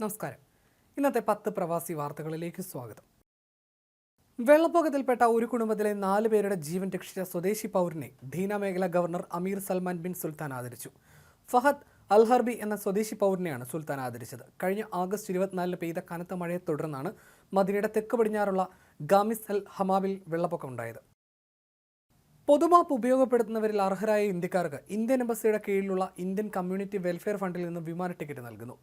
നമസ്കാരം. ഇന്നത്തെ പത്ത് പ്രവാസി വാർത്തകളിലേക്ക് സ്വാഗതം. വെള്ളപ്പൊക്കത്തിൽപ്പെട്ട ഒരു കുടുംബത്തിലെ നാല് പേരുടെ ജീവൻ രക്ഷിച്ച സ്വദേശി പൗരനെ ധീന മേഖല governor Amir Salman bin Sultan ആദരിച്ചു. ഫഹദ് അൽഹർബി എന്ന സ്വദേശി പൗരനെയാണ് സുൽത്താൻ ആദരിച്ചത്. കഴിഞ്ഞ ആഗസ്റ്റ് ഇരുപത്തിനാലിന് പെയ്ത കനത്ത മഴയെ തുടർന്നാണ് മദിനയുടെ തെക്ക് പടിഞ്ഞാറുള്ള ഗാമിസ് അൽ ഹമാബിൽ വെള്ളപ്പൊക്കമുണ്ടായത്. പൊതുമാപ്പ് ഉപയോഗപ്പെടുത്തുന്നവരിൽ അർഹരായ ഇന്ത്യക്കാർക്ക് ഇന്ത്യൻ എംബസിയുടെ കീഴിലുള്ള ഇന്ത്യൻ കമ്മ്യൂണിറ്റി വെൽഫെയർ ഫണ്ടിൽ നിന്ന് വിമാന ടിക്കറ്റ് നൽകുന്നു.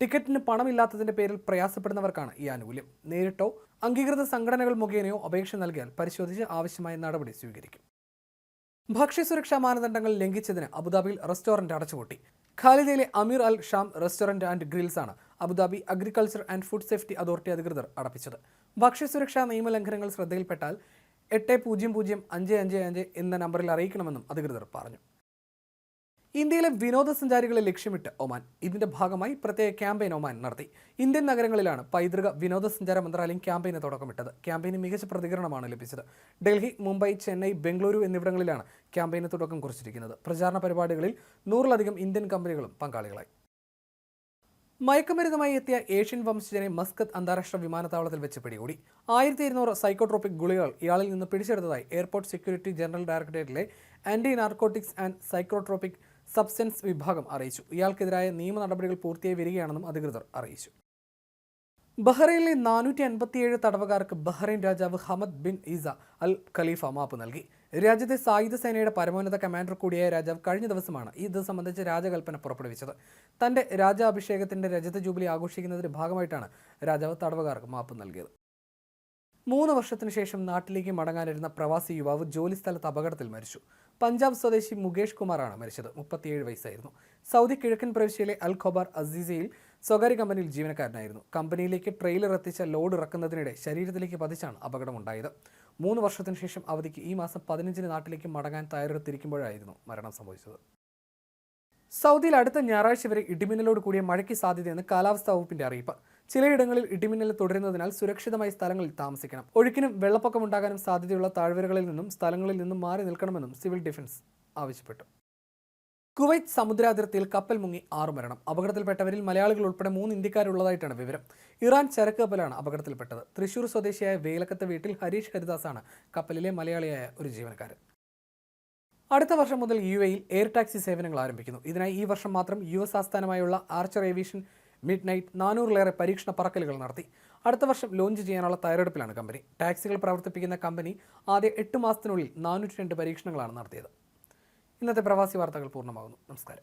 ടിക്കറ്റിന് പണമില്ലാത്തതിന്റെ പേരിൽ പ്രയാസപ്പെടുന്നവർക്കാണ് ഈ ആനുകൂല്യം. നേരിട്ടോ അംഗീകൃത സംഘടനകൾ മുഖേനയോ അപേക്ഷ നൽകിയാൽ പരിശോധിച്ച് ആവശ്യമായ നടപടി സ്വീകരിക്കും. ഭക്ഷ്യസുരക്ഷാ മാനദണ്ഡങ്ങൾ ലംഘിച്ചതിന് അബുദാബിയിൽ റെസ്റ്റോറന്റ് അടച്ചുപൂട്ടി. ഖാലിദയിലെ Amir Al Sham restaurant and grills ആണ് Abu Dhabi agriculture and food safety authority അധികൃതർ അടപ്പിച്ചത്. ഭക്ഷ്യസുരക്ഷാ നിയമലംഘനങ്ങൾ ശ്രദ്ധയിൽപ്പെട്ടാൽ എട്ട് പൂജ്യം പൂജ്യം അഞ്ച് അഞ്ച് അഞ്ച് എന്ന നമ്പറിൽ അറിയിക്കണമെന്നും അധികൃതർ പറഞ്ഞു. ഇന്ത്യയിലെ വിനോദസഞ്ചാരികളെ ലക്ഷ്യമിട്ട് ഒമാൻ ഇതിന്റെ ഭാഗമായി പ്രത്യേക ക്യാമ്പയിൻ ഒമാൻ നടത്തി. ഇന്ത്യൻ നഗരങ്ങളിലാണ് പൈതൃക വിനോദസഞ്ചാര മന്ത്രാലയം ക്യാമ്പയിന് തുടക്കമിട്ടത് ക്യാമ്പയിന് മികച്ച പ്രതികരണമാണ് ലഭിച്ചത്. ഡൽഹി മുംബൈ ചെന്നൈ ബംഗളൂരു എന്നിവിടങ്ങളിലാണ് ക്യാമ്പയിന് തുടക്കം കുറിച്ചിരിക്കുന്നത്. പ്രചാരണ പരിപാടികളിൽ നൂറിലധികം ഇന്ത്യൻ കമ്പനികളും പങ്കാളികളായി. മയക്കുമരുന്നുമായി എത്തിയ ഏഷ്യൻ വംശജനെ മസ്കത്ത് അന്താരാഷ്ട്ര വിമാനത്താവളത്തിൽ വെച്ച് പിടികൂടി. ആയിരത്തി ഇരുന്നൂറ് സൈക്കോട്രോപിക് ഗുളികൾ ഇയാളിൽ നിന്ന് പിടിച്ചെടുത്തതായി airport security general ഡയറക്ടറേറ്റിലെ anti narcotics and psychotropic substance വിഭാഗം അറിയിച്ചു. ഇയാൾക്കെതിരായ നിയമ നടപടികൾ പൂർത്തിയായി വരികയാണെന്നും അധികൃതർ അറിയിച്ചു. ബഹ്റൈനിലെ നാനൂറ്റി അൻപത്തിയേഴ് തടവുകാർക്ക് ബഹ്റൈൻ രാജാവ് Hamad bin Isa Al Khalifa മാപ്പ് നൽകി. രാജ്യത്തെ സായുധ സേനയുടെ പരമോന്നത കമാൻഡർ കൂടിയായ രാജാവ് കഴിഞ്ഞ ദിവസമാണ് ഇത് സംബന്ധിച്ച് രാജകൽപ്പന പുറപ്പെടുവിച്ചത്. തന്റെ രാജാഭിഷേകത്തിന്റെ രജത ജൂബിലി ആഘോഷിക്കുന്നതിന്റെ ഭാഗമായിട്ടാണ് രാജാവ് തടവുകാർക്ക് മാപ്പ് നൽകിയത്. മൂന്ന് വർഷത്തിനു ശേഷം നാട്ടിലേക്ക് മടങ്ങാനിരുന്ന പ്രവാസി യുവാവ് ജോലി ജോലിസ്ഥലത്ത് അപകടത്തിൽ മരിച്ചു. പഞ്ചാബ് സ്വദേശി മുകേഷ് കുമാറാണ് മരിച്ചത്. മുപ്പത്തിയേഴ് വയസ്സായിരുന്നു. സൗദി കിഴക്കൻ പ്രവിശ്യയിലെ അൽ ഖൊബാർ അസീസയിൽ സ്വകാര്യ കമ്പനിയിൽ ജീവനക്കാരനായിരുന്നു. കമ്പനിയിലേക്ക് ട്രെയിലർ എത്തിച്ച ലോഡ് ഇറക്കുന്നതിനിടെ ശരീരത്തിലേക്ക് പതിച്ചാണ് അപകടമുണ്ടായത്. മൂന്ന് വർഷത്തിനു ശേഷം അവധിക്ക് ഈ മാസം പതിനഞ്ചിന് നാട്ടിലേക്ക് മടങ്ങാൻ തയ്യാറെടുത്തിരിക്കുമ്പോഴായിരുന്നു മരണം സംഭവിച്ചത്. സൗദിയിൽ അടുത്ത ഞായറാഴ്ച വരെ ഇടിമിന്നലോട് കൂടിയ മഴയ്ക്ക് സാധ്യതയെന്ന് കാലാവസ്ഥാ വകുപ്പിന്റെ അറിയിപ്പ്. ചിലയിടങ്ങളിൽ ഇടിമിന്നൽ തുടരുന്നതിനാൽ സുരക്ഷിതമായ സ്ഥലങ്ങളിൽ താമസിക്കണം. ഒഴുക്കിനും വെള്ളപ്പൊക്കമുണ്ടാകാനും സാധ്യതയുള്ള താഴ്വരകളിൽ നിന്നും സ്ഥലങ്ങളിൽ നിന്നും മാറി നിൽക്കണമെന്നും സിവിൽ ഡിഫൻസ് ആവശ്യപ്പെട്ടു. കുവൈറ്റ് സമുദ്രാതിർത്തിയിൽ കപ്പൽ മുങ്ങി ആറു മരണം. അപകടത്തിൽപ്പെട്ടവരിൽ മലയാളികൾ ഉൾപ്പെടെ മൂന്ന് ഇന്ത്യക്കാരുള്ളതായിട്ടാണ് വിവരം. ഇറാൻ ചരക്ക് കപ്പലാണ് അപകടത്തിൽപ്പെട്ടത്. തൃശൂർ സ്വദേശിയായ വേലക്കത്ത് വീട്ടിൽ ഹരീഷ് ഹരിദാസാണ് കപ്പലിലെ മലയാളിയായ ഒരു ജീവനക്കാരൻ. അടുത്ത വർഷം മുതൽ യു എയിൽ എയർ ടാക്സി സേവനങ്ങൾ ആരംഭിക്കുന്നു. ഇതിനായി ഈ വർഷം മാത്രം യു എസ് ആസ്ഥാനമായുള്ള ആർച്ചർ ഏവിയേഷൻ മിഡ് നൈറ്റ് നാനൂറിലേറെ പരീക്ഷണ പറക്കലുകൾ നടത്തി. അടുത്ത വർഷം ലോഞ്ച് ചെയ്യാനുള്ള തയ്യാറെടുപ്പിലാണ് കമ്പനി. ടാക്സികൾ പ്രവർത്തിപ്പിക്കുന്ന കമ്പനി ആദ്യ എട്ട് മാസത്തിനുള്ളിൽ നാനൂറ്റി രണ്ട് പരീക്ഷണങ്ങളാണ് നടത്തിയത്. ഇന്നത്തെ പ്രവാസി വാർത്തകൾ പൂർണമാകുന്നു. നമസ്കാരം.